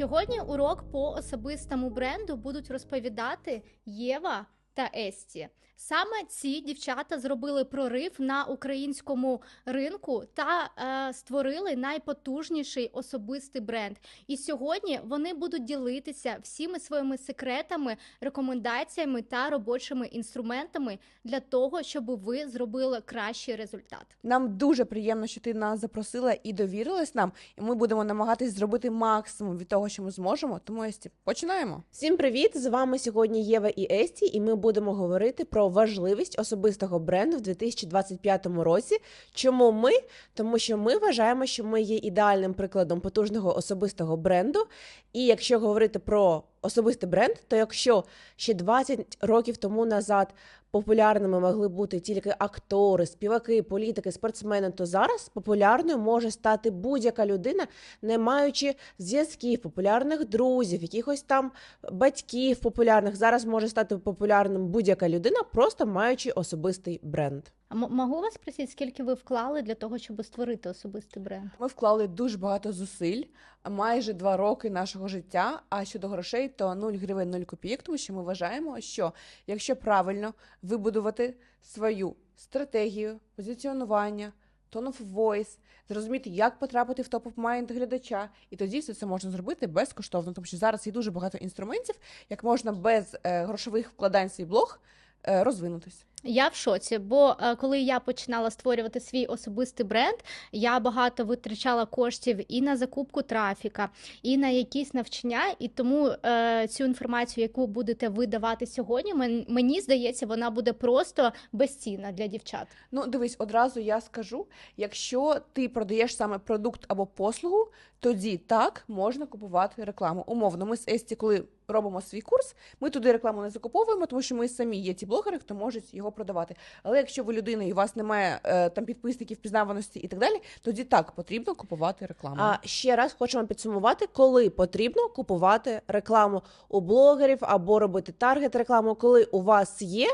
Сьогодні урок по особистому бренду будуть розповідати Єва та Есті. Саме ці дівчата зробили прорив на українському ринку та е, створили найпотужніший особистий бренд. І сьогодні вони будуть ділитися всіми своїми секретами, рекомендаціями та робочими інструментами для того, щоб ви зробили кращий результат. Нам дуже приємно, що ти нас запросила і довірилась нам, і ми будемо намагатись зробити максимум від того, що ми зможемо. Тому Есті, починаємо. Всім привіт! З вами сьогодні Єва і Есті, і ми будемо говорити про важливість особистого бренду в 2025 році. Чому ми? Тому що ми вважаємо, що ми є ідеальним прикладом потужного особистого бренду. І якщо говорити про особистий бренд, то якщо ще 20 років тому назад популярними могли бути тільки актори, співаки, політики, спортсмени, то зараз популярною може стати будь-яка людина, не маючи зв'язків, популярних друзів, якихось там батьків популярних. Зараз може стати популярним будь-яка людина, просто маючи особистий бренд. А м- можу вас спросити, скільки ви вклали для того, щоб створити особистий бренд? Ми вклали дуже багато зусиль, майже два роки нашого життя. А щодо грошей, то 0 гривень 0 копійок, тому що ми вважаємо, що якщо правильно вибудувати свою стратегію, позиціонування, tone of voice, зрозуміти, як потрапити в топ of mind глядача, і тоді все це можна зробити безкоштовно, тому що зараз є дуже багато інструментів, як можна без е, грошових вкладань свій блог е, розвинутись. Я в шоці, бо е, коли я починала створювати свій особистий бренд, я багато витрачала коштів і на закупку трафіка, і на якісь навчання. І тому е, цю інформацію, яку будете ви давати сьогодні, мен- мені здається, вона буде просто безцінна для дівчат. Ну, дивись, одразу я скажу: якщо ти продаєш саме продукт або послугу, тоді так можна купувати рекламу. Умовно, ми з Есті, коли робимо свій курс, ми туди рекламу не закуповуємо, тому що ми самі є ті блогери, хто можуть його продавати. Але якщо ви людина і у вас немає е, там підписників, пізнаваності і так далі, тоді так потрібно купувати рекламу. А ще раз хочемо підсумувати, коли потрібно купувати рекламу у блогерів або робити таргет рекламу, коли у вас є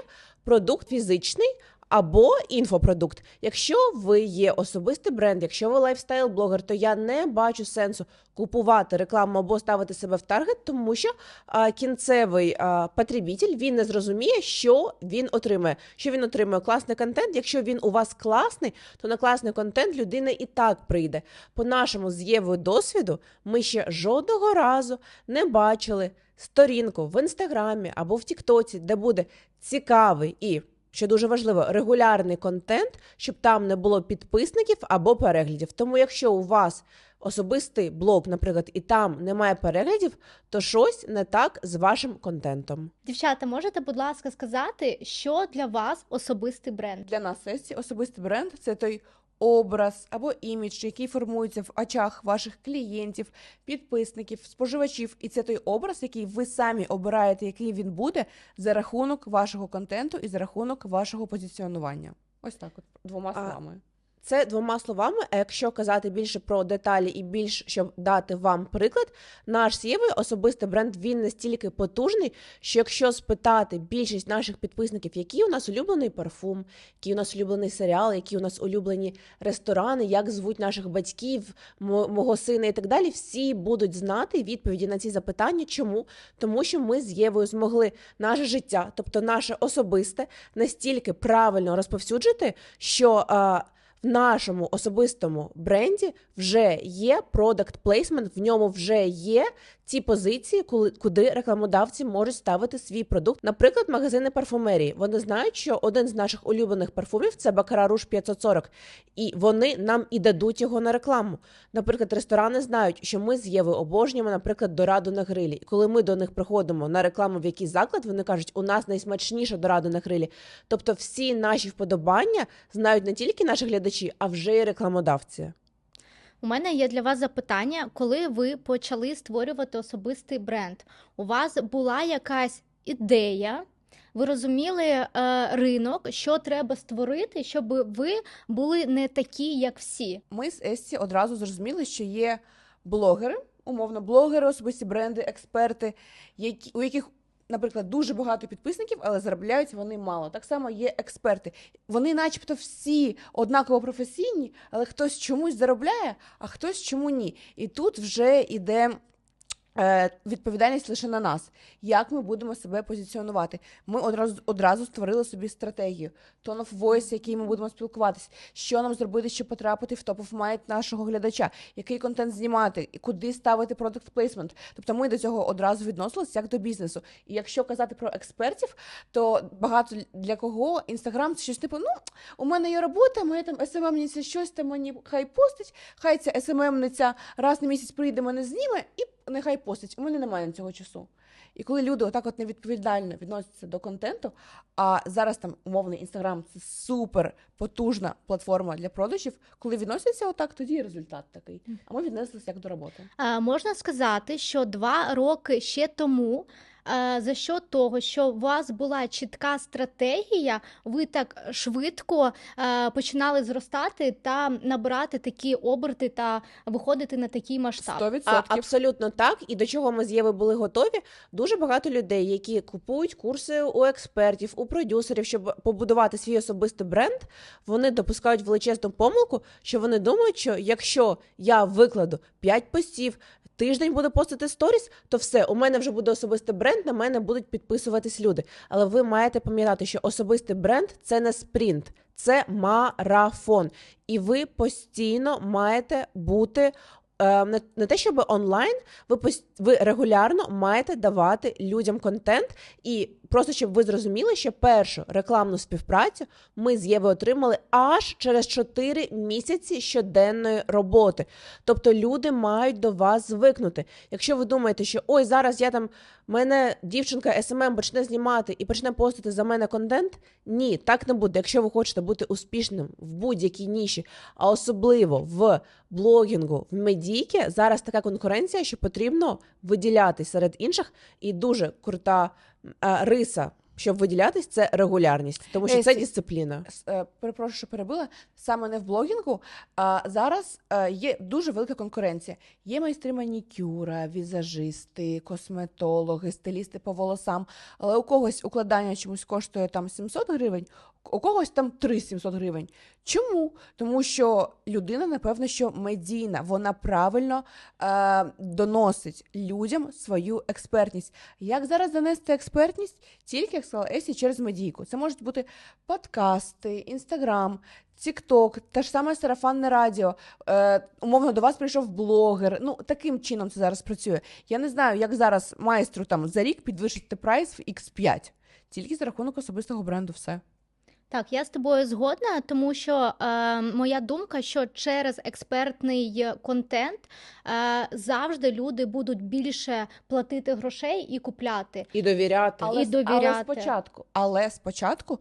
продукт фізичний. Або інфопродукт. Якщо ви є особистий бренд, якщо ви лайфстайл-блогер, то я не бачу сенсу купувати рекламу або ставити себе в таргет, тому що а, кінцевий а, потребитель він не зрозуміє, що він отримує. Що він отримує класний контент. Якщо він у вас класний, то на класний контент людина і так прийде. По нашому з Євою досвіду ми ще жодного разу не бачили сторінку в інстаграмі або в Тіктоці, де буде цікавий і. Що дуже важливо, регулярний контент, щоб там не було підписників або переглядів. Тому, якщо у вас особистий блог, наприклад, і там немає переглядів, то щось не так з вашим контентом. Дівчата, можете, будь ласка, сказати, що для вас особистий бренд? Для нас Есті особистий бренд це той образ або імідж, який формується в очах ваших клієнтів, підписників, споживачів. І це той образ, який ви самі обираєте, який він буде за рахунок вашого контенту і за рахунок вашого позиціонування. Ось так, от двома словами. Це двома словами. А якщо казати більше про деталі і більш щоб дати вам приклад, наш Сєвий особистий бренд він настільки потужний, що якщо спитати більшість наших підписників, який у нас улюблений парфум, який у нас улюблений серіал, які у нас улюблені ресторани, як звуть наших батьків, мо- мого сина і так далі, всі будуть знати відповіді на ці запитання. Чому? Тому що ми з Євою змогли наше життя, тобто наше особисте, настільки правильно розповсюджити, що. В нашому особистому бренді вже є продакт плейсмент, в ньому вже є ті позиції, куди рекламодавці можуть ставити свій продукт. Наприклад, магазини парфумерії. Вони знають, що один з наших улюблених парфумів це Baccarat Rouge 540, і вони нам і дадуть його на рекламу. Наприклад, ресторани знають, що ми з Євою обожнюємо, наприклад, дораду на грилі. І коли ми до них приходимо на рекламу в якийсь заклад, вони кажуть, у нас найсмачніша дорада на грилі. Тобто, всі наші вподобання знають не тільки наші глядачі, а вже й рекламодавці. У мене є для вас запитання, коли ви почали створювати особистий бренд. У вас була якась ідея, ви розуміли е, ринок, що треба створити, щоб ви були не такі, як всі. Ми з Есті одразу зрозуміли, що є блогери, умовно, блогери, особисті бренди, експерти, які, у яких наприклад, дуже багато підписників, але заробляють вони мало. Так само є експерти. Вони, начебто, всі однаково професійні, але хтось чомусь заробляє, а хтось чому ні. І тут вже йде Е, відповідальність лише на нас, як ми будемо себе позиціонувати. Ми одразу одразу створили собі стратегію, tone of voice, який ми будемо спілкуватись, що нам зробити, щоб потрапити в топ of mind нашого глядача, який контент знімати, і куди ставити product placement. Тобто ми до цього одразу відносилися як до бізнесу. І якщо казати про експертів, то багато для кого інстаграм це щось типу: ну у мене є робота, моя там СММниця щось там мені хай постить, хай ця СММниця раз на місяць прийде, мене зніме і нехай постить. У мене немає на цього часу. І коли люди отак от невідповідально відносяться до контенту, а зараз там умовний інстаграм це супер потужна платформа для продажів, коли відносяться отак, тоді і результат такий. А ми віднеслися як до роботи. А, Можна сказати, що два роки ще тому. Е, За що того, що у вас була чітка стратегія, ви так швидко е, починали зростати та набирати такі оберти та виходити на такий масштаб. 100%. А, абсолютно так. І до чого ми з Єви були готові. Дуже багато людей, які купують курси у експертів, у продюсерів, щоб побудувати свій особистий бренд, вони допускають величезну помилку, що вони думають, що якщо я викладу 5 постів, тиждень буду постити сторіс, то все, у мене вже буде особистий бренд, на мене будуть підписуватись люди. Але ви маєте пам'ятати, що особистий бренд це не спринт, це марафон. І ви постійно маєте бути. е, Не, те, щоб онлайн, ви ви регулярно маєте давати людям контент, і просто щоб ви зрозуміли, що першу рекламну співпрацю ми з Євою отримали аж через 4 місяці щоденної роботи. Тобто люди мають до вас звикнути. Якщо ви думаєте, що ой, зараз я там мене дівчинка СММ почне знімати і почне постити за мене контент, ні, так не буде. Якщо ви хочете бути успішним в будь-якій ніші, а особливо в блогінгу, в медійки, зараз така конкуренція, що потрібно виділятись серед інших, і дуже крута е, риса. Щоб виділятись, це регулярність, тому що це дисципліна. Е, Перепрошую, що перебила саме не в блогінгу. А зараз е, є дуже велика конкуренція. Є майстри манікюра, візажисти, косметологи, стилісти по волосам. Але у когось укладання чомусь коштує там 700 гривень, у когось там 3-700 гривень. Чому? Тому що людина, напевно, що медійна, вона правильно е, доносить людям свою експертність. Як зараз донести експертність? Тільки, як сказала Есі, через медійку. Це можуть бути подкасти, інстаграм, Тікток, те ж саме сарафанне радіо. Е, умовно, до вас прийшов блогер. Ну, таким чином це зараз працює. Я не знаю, як зараз майстру там за рік підвищити прайс в X5. Тільки за рахунок особистого бренду все. Так, я з тобою згодна, тому що е, моя думка, що через експертний контент е, завжди люди будуть більше платити грошей і купляти. І довіряти. І довіряти. але спочатку, але спочатку,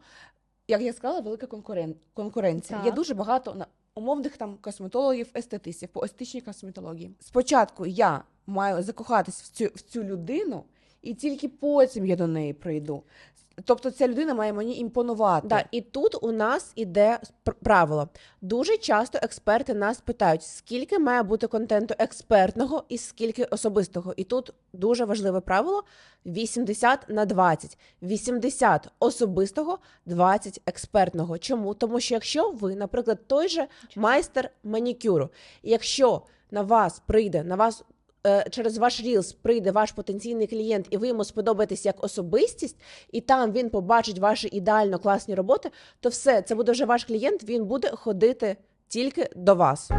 як я сказала, велика конкурен... конкуренція. Є дуже багато на- умовних там косметологів, естетистів по естетичній косметології. Спочатку я маю закохатись в цю, в цю людину, і тільки потім я до неї прийду. Тобто ця людина має мені імпонувати. Да, і тут у нас іде правило. Дуже часто експерти нас питають, скільки має бути контенту експертного і скільки особистого. І тут дуже важливе правило: 80 на 20. 80 особистого, 20 експертного. Чому? Тому що якщо ви, наприклад, той же майстер манікюру, якщо на вас прийде, на вас через ваш рілс прийде ваш потенційний клієнт, і ви йому сподобаєтесь як особистість, і там він побачить ваші ідеально класні роботи, то все, це буде вже ваш клієнт, він буде ходити тільки до вас.